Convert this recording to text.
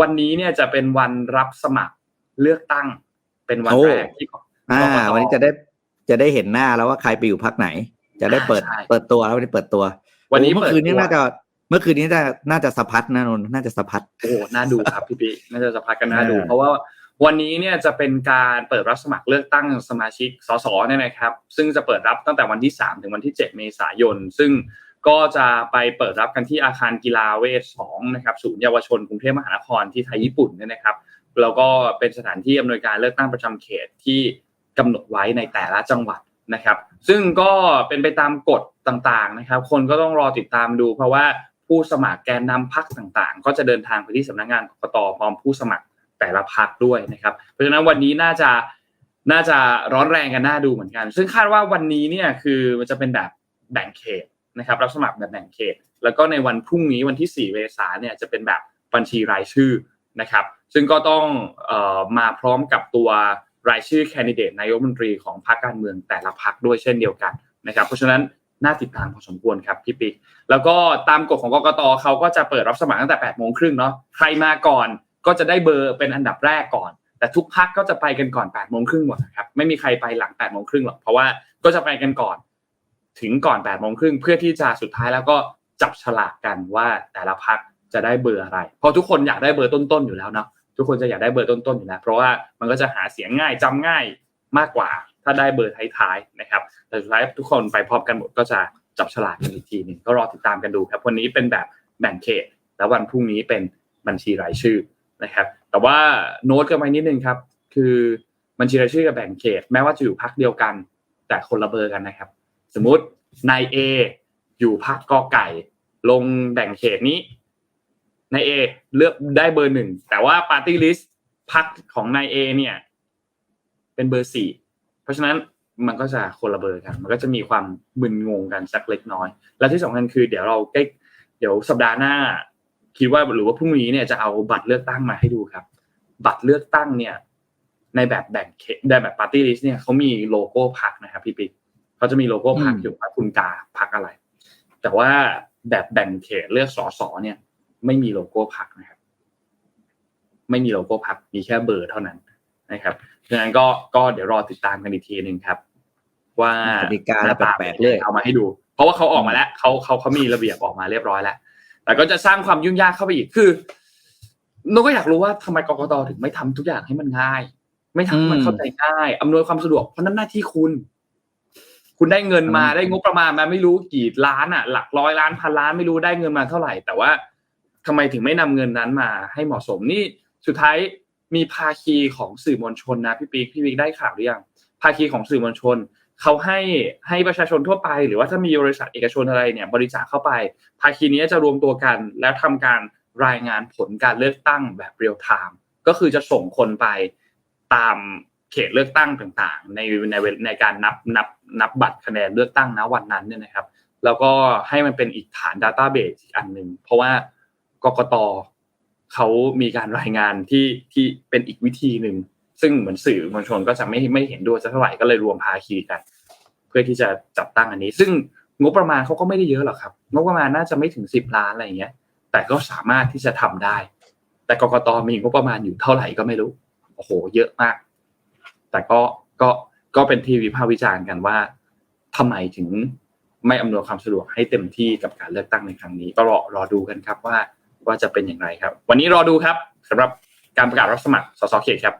วันนี้เนี่ยจะเป็นวันรับสมัครเลือกตั้ง เป็นวันโอ้แรกที่อ่ากกตวันนี้จะได้จะได้เห็นหน้าแล้วว่าใครไปอยู่พักไหน จะได้เปิดใช่เปิดตัวแล้ววันนี้เปิดตัว วันนี้โอ้เมื่อคืนนี้เปิดตัวน่าจะเมื่อคืนนี้น่าน่าจะสะพัดนะนนท์น่าจะสะพัดโอ้โหน่าดูครับพี่ปีน่าจะสัมภาษณ์กันน่าดูเออเพราะว่าวันนี้เนี่ยจะเป็นการเปิดรับสมัครเลือกตั้งสมาชิกสสเนี่ยนะครับ ซึ่งจะเปิดรับตั้งแต่วันที่ 3 ถึงวันที่ 7 เมษายน ซึ่ง ก็จะไปเปิดรับกันที่อาคารกีฬาเวท2นะครับศูนย์เยาวชนกรุงเทพมหานครที่ไทยญี่ปุ่นเนี่ยนะครับแล้วก็เป็นสถานที่อำนวยการเลือกตั้งประจำเขตที่กำหนดไว้ในแต่ละจังหวัดนะครับ ซึ่งก็เป็นไปตามกฎต่างๆนะครับ คนก็ต้องรอติดตามดู เพราะว่าผู้สมัครแกนนำพักต่างๆ ก็จะเดินทางไปที่สำนักงานกกตพร้อมผู้สมัครแต่ละพักด้วยนะครับ เพราะฉะนั้นวันนี้น่าจะน่าจะร้อนแรงกันน่าดูเหมือนกัน ซึ่งคาดว่าวันนี้เนี่ยคือมันจะเป็นแบบแบ่งเขต นะครับรับสมัครแบบแบ่งเขต แล้วก็ในวันพรุ่งนี้วันที่ 4 เมษายนเนี่ยจะเป็นแบบบัญชีรายชื่อนะครับ ซึ่งก็ต้องออมาพร้อมกับตัวรายชื่อแคนดิเดตนายกรัฐมนตรีของพรรคการเมืองแต่ละพรรคด้วยเช่นเดียวกันนะครับ เพราะฉะนั้นน่าติดตามพอสมควรครับพี่ปิ๊กแล้วก็ตามกฎของกกตเขาก็จะเปิดรับสมัครตั้งแต่8โมงครึ่งเนาะใครมาก่อนก็จะได้เบอร์เป็นอันดับแรกก่อน แต่ทุกพักก็จะไปกันก่อน8โมงครึ่งหมดนะครับไม่มีใครไปหลัง8โมงครึ่งหรอกเพราะว่าก็จะไปกันก่อน ถึงก่อน8โมงครึ่งเพื่อที่จะสุดท้ายแล้วก็จับฉลากกันว่าแต่ละพักจะได้เบอร์อะไร เพราะทุกคนอยากได้เบอร์ต้นๆอยู่แล้วเนาะทุกคนจะอยากได้เบอร์ต้นๆอยู่แล้วเพราะว่ามันก็จะหาเสียงง่ายจำง่ายมากกว่า ถ้าได้เบอร์ท้ายๆนะครับ แต่สุดท้ายทุกคนไปพร้อมกันหมดก็จะจับฉลากกันอีกทีหนึงก็รอติดตามกันดูครับวันนี้เป็นแบบแบ่งเขตแล้ววันพรุ่งนี้เป็นบัญชีรายชื่อนะครับ แต่ว่าโน้ตกันไว้นิดนึงครับ คือบัญชีรายชื่อกับแบ่งเขต แม้ว่าจะอยู่พักเดียวกัน แต่คนละเบอร์กันนะครับ สมมตินายเออยู่พักกอไก่ ลงแบ่งเขตนี้นายเอเลือกได้เบอร์หนึ่งแต่ว่าปาร์ตี้ลิสต์พักของนายเอเนี่ย เป็นเบอร์สี่เพราะฉะนั้นมันก็จะคนละเบอร์กัน มันก็จะมีความมึนงงกันสักเล็กน้อย และที่สำคัญคือ เดี๋ยวเราใกล้เดี๋ยวสัปดาห์หน้า คิดว่าหรือว่าพรุ่งนี้เนี่ยจะเอาบัตรเลือกตั้งมาให้ดูครับ บัตรเลือกตั้งเนี่ย ในแบบแบ่งเขตในแบบปาร์ตี้ลิสต์เนี่ยเขามีโลโก้พักนะครับพี่ปิ๊ก เขาจะมีโลโก้พักอืมอยู่ว่าคุณกาพักอะไร แต่ว่าแบบแบ่งเขตเลือกสสเนี่ย ไม่มีโลโก้พักนะครับ ไม่มีโลโก้พักมีแค่เบอร์เท่านั้นนะครับดังนั้นก็ก็เดี๋ยวรอติดตามกันอีกทีหนึ่งครับ ว่ากติกาอะไรแปลกๆเลยเอามาให้ดู เพราะว่าเขาออกมาแล้วเขาเขาเขามีระเบียบออกมาเรียบร้อยแล้วแต่ก็จะสร้างความยุ่งยากเข้าไปอีกคือโนก็อยากรู้ว่าทำไมกกตถึงไม่ทำทุกอย่างให้มันง่าย ไม่ทำให้มันอืมเข้าใจง่ายอำนวยความสะดวกเพราะนั่นหน้าที่คุณ คุณได้เงินมาอืมได้งบประมาณมาไม่รู้กี่ล้านอะ หลักร้อยล้านพันล้านไม่รู้ได้เงินมาเท่าไหร่ แต่ว่าทำไมถึงไม่นำเงินนั้นมาให้เหมาะสมนี่สุดท้ายมีภาคีของสื่อมวลชนนะพี่ปิ๊กพี่ปิ๊กได้ข่าวหรือยังภาคีของสื่อมวลชนเขาให้ให้ประชาชนทั่วไป หรือว่าถ้ามีบริษัทเอกชนอะไรเนี่ย บริจาคเข้าไป ภาคีนี้จะรวมตัวกัน แล้วทำการรายงานผลการเลือกตั้งแบบเรียลไทม์ก็คือจะส่งคนไปตาม เขตเลือกตั้งต่างๆ ในในในการนับนับนับบัตรคะแนนเลือกตั้งณวันนั้นเนี่ยนะครับ แล้วก็ให้มันเป็นอีกฐาน Database อีกอันหนึ่งเพราะว่ากกตเขามีการรายงานที่ที่เป็นอีกวิธีหนึ่งซึ่งเหมือนสื่อมวลชนก็จะไม่ไม่เห็นด้วยสักเท่าไหร่ก็เลยรวมภาคีกัน เพื่อที่จะจัดตั้งอันนี้ ซึ่งงบประมาณเขาก็ไม่ได้เยอะหรอกครับงบประมาณน่าจะไม่ถึงสิบล้านอะไรอย่างเงี้ย แต่ก็สามารถที่จะทำได้ แต่กกตมีงบประมาณอยู่เท่าไหร่ก็ไม่รู้โอ้โห เยอะมาก แต่ก็ก็ก็เป็นที่วิพากษ์วิจารณ์กันว่าทำไมถึงไม่อำนวยความสะดวกให้เต็มที่กับการเลือกตั้งในครั้งนี้ ก็รอรอดูกันครับว่าว่าจะเป็นอย่างไรครับ วันนี้รอดูครับสำหรับการประกาศรับสมัครสสเขตครับ